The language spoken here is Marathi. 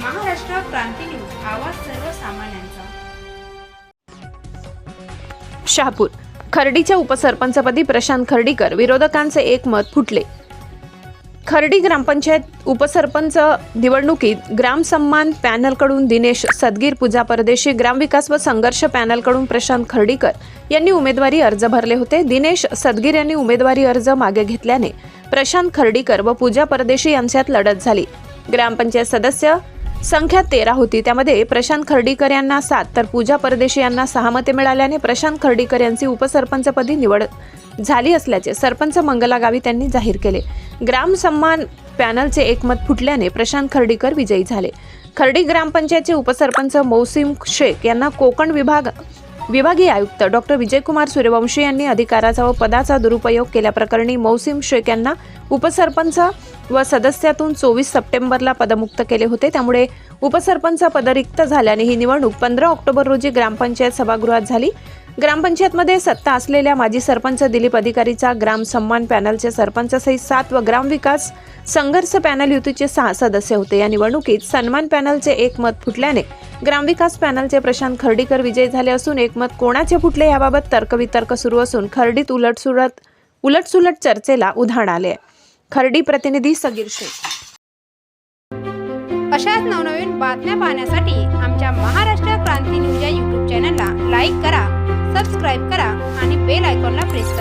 क्रांती न्यूज आवाज सर्वसामान्यांचा. शहापूर खर्डीच्या उपसरपंचपदी प्रशांत खर्डीकर विरोधकांचे एक मत फुटले. खर्डी ग्रामपंचायत उपसरपंच निवडणुकीत ग्राम सन्मान पॅनलकडून दिनेश सदगीर पूजा परदेशी ग्रामविकास व संघर्ष पॅनलकडून प्रशांत खर्डीकर यांनी उमेदवारी अर्ज भरले होते. दिनेश सदगीर यांनी उमेदवारी अर्ज मागे घेतल्याने प्रशांत खर्डीकर व पूजा परदेशी यांच्यात लढत झाली. ग्रामपंचायत सदस्य संख्या तेरा होती. त्यामध्ये प्रशांत खर्डीकर यांना सात तर पूजा परदेशी यांना सहा मते मिळाल्याने प्रशांत खर्डीकर यांची उपसरपंचपदी निवड झाली असल्याचे सरपंच मंगला गावी त्यांनी जाहीर केले. ग्राम सन्मान पॅनलचे एकमत फुटल्याने प्रशांत खर्डीकर विजयी झाले. खर्डी ग्रामपंचायतचे उपसरपंच मौसिम शेख यांना कोकण विभाग विभागीय आयुक्त डॉक्टर विजयकुमार सूर्यवंशी यांनी अधिकाराचा व पदाचा दुरुपयोग केल्याप्रकरणी मौसिम शेख यांना उपसरपंच व सदस्यातून चोवीस सप्टेंबरला पदमुक्त केले होते. त्यामुळे उपसरपंच पद रिक्त झाल्याने ही निवडणूक पंधरा ऑक्टोबर रोजी ग्रामपंचायत सभागृहात झाली. ग्रामपंचायतमध्ये सत्ता असलेल्या माजी सरपंच दिलीप अधिकारीचा ग्राम सन्मान पॅनलचे सरपंचसहित सात व ग्रामविकास संघर्ष पॅनल युतीचे सहा सदस्य होते. या निवडणुकीत सन्मान पॅनलचे एक मत फुटल्याने ग्रामविकास पॅनलचे प्रशांत खर्डीकर विजयी झाले असून एकमत कोणाचे फुटले याबाबत तर्कवितर्क सुरू असून खर्डीत उलटसुलट उलटसुलट चर्चेला उधाण आले. खर्डी प्रतिनिधी सगीर शेख. अशाच नवनवीन बातम्या पाहण्यासाठी आमच्या महाराष्ट्र क्रांती न्यूज या यूट्यूब चॅनलला लाईक करा सबस्क्राईब करा आणि बेल आयकॉनला प्रेस करा.